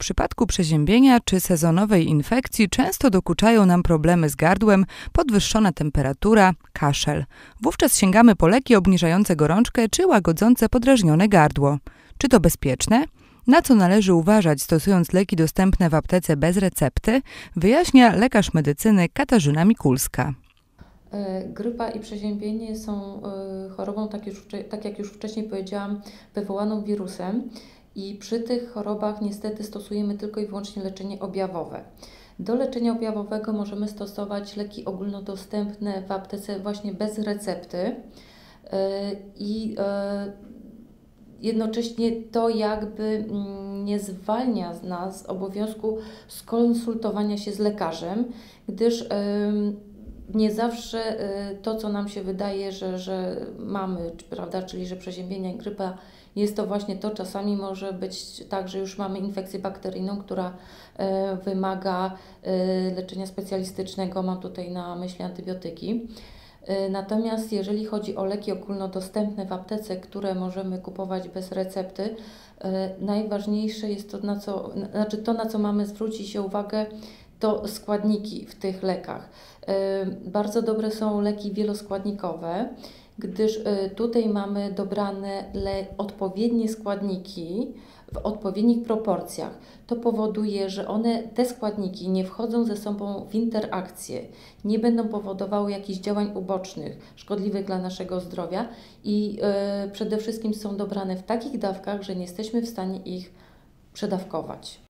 przypadku przeziębienia czy sezonowej infekcji często dokuczają nam problemy z gardłem, podwyższona temperatura, kaszel. Wówczas sięgamy po leki obniżające gorączkę czy łagodzące podrażnione gardło. Czy to bezpieczne? Na co należy uważać stosując leki dostępne w aptece bez recepty, wyjaśnia lekarz medycyny Katarzyna Mikulska. E, grypa i przeziębienie są e, chorobą, tak, tak jak już wcześniej powiedziałam, wywołaną wirusem i przy tych chorobach niestety stosujemy tylko i wyłącznie leczenie objawowe. Do leczenia objawowego możemy stosować leki ogólnodostępne w aptece właśnie bez recepty e, i jednocześnie to jakby mm, nie zwalnia z nas obowiązku skonsultowania się z lekarzem, gdyż nie zawsze y, to, co nam się wydaje, że, że mamy, prawda, czyli że przeziębienia i grypa jest to właśnie to, czasami może być tak, że już mamy infekcję bakteryjną, która y, wymaga y, leczenia specjalistycznego, mam tutaj na myśli antybiotyki. Natomiast jeżeli chodzi o leki ogólnodostępne w aptece, które możemy kupować bez recepty, najważniejsze jest to, na co, znaczy to, na co mamy zwrócić się uwagę, to składniki w tych lekach. Bardzo dobre są leki wieloskładnikowe, gdyż y, tutaj mamy dobrane odpowiednie składniki w odpowiednich proporcjach. To powoduje, że one, te składniki nie wchodzą ze sobą w interakcję, nie będą powodowały jakichś działań ubocznych, szkodliwych dla naszego zdrowia i y, przede wszystkim są dobrane w takich dawkach, że nie jesteśmy w stanie ich przedawkować.